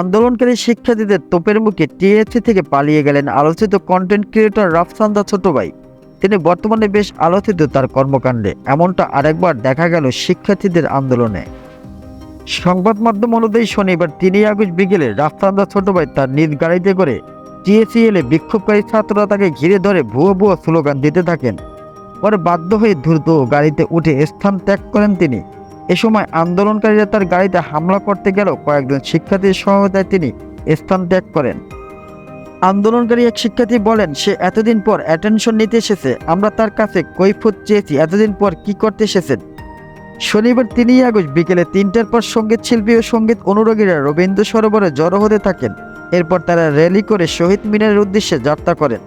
আন্দোলনকারী শিক্ষার্থীদের তোপের মুখে টিএসসি থেকে পালিয়ে গেলেন আলোচিত কন্টেন্ট ক্রিয়েটর রাফসান্দা ছোট ভাই তিনি বর্তমানে বেশ আলোচিত তার কর্মকাণ্ডে। এমনটা আরেকবার দেখা গেল শিক্ষার্থীদের আন্দোলনে। সংবাদ মাধ্যম অনুযায়ী শনিবার তিনই আগস্ট বিকেলে রাফসান্দা ছোট ভাই তার নিজ গাড়িতে করে টিএসসি এলে বিক্ষোভকারী ছাত্ররা তাকে ঘিরে ধরে ভুয়ো ভুয়ো স্লোগান দিতে থাকেন। পরে বাধ্য হয়ে দ্রুত গাড়িতে উঠে স্থান ত্যাগ করেন তিনি। এ সময় আন্দোলনকারীরা তার গাড়িতে হামলা করতে গেলেও কয়েকজন শিক্ষার্থীর সহায়তায় তিনি স্থান ত্যাগ করেন। আন্দোলনকারী এক শিক্ষার্থী বলেন, সে এতদিন পর অ্যাটেনশন নিতে এসেছে। আমরা তার কাছে কৈফত চেয়েছি, এতদিন পর কি করতে এসেছেন? শনিবার তিনই আগস্ট বিকেলে তিনটার পর সংগীত শিল্পী ও সংগীত অনুরাগীরা রবীন্দ্র সরোবরে জড়ো হতে থাকেন। এরপর তারা র্যালি করে শহীদ মিনারের উদ্দেশ্যে যাত্রা করেন।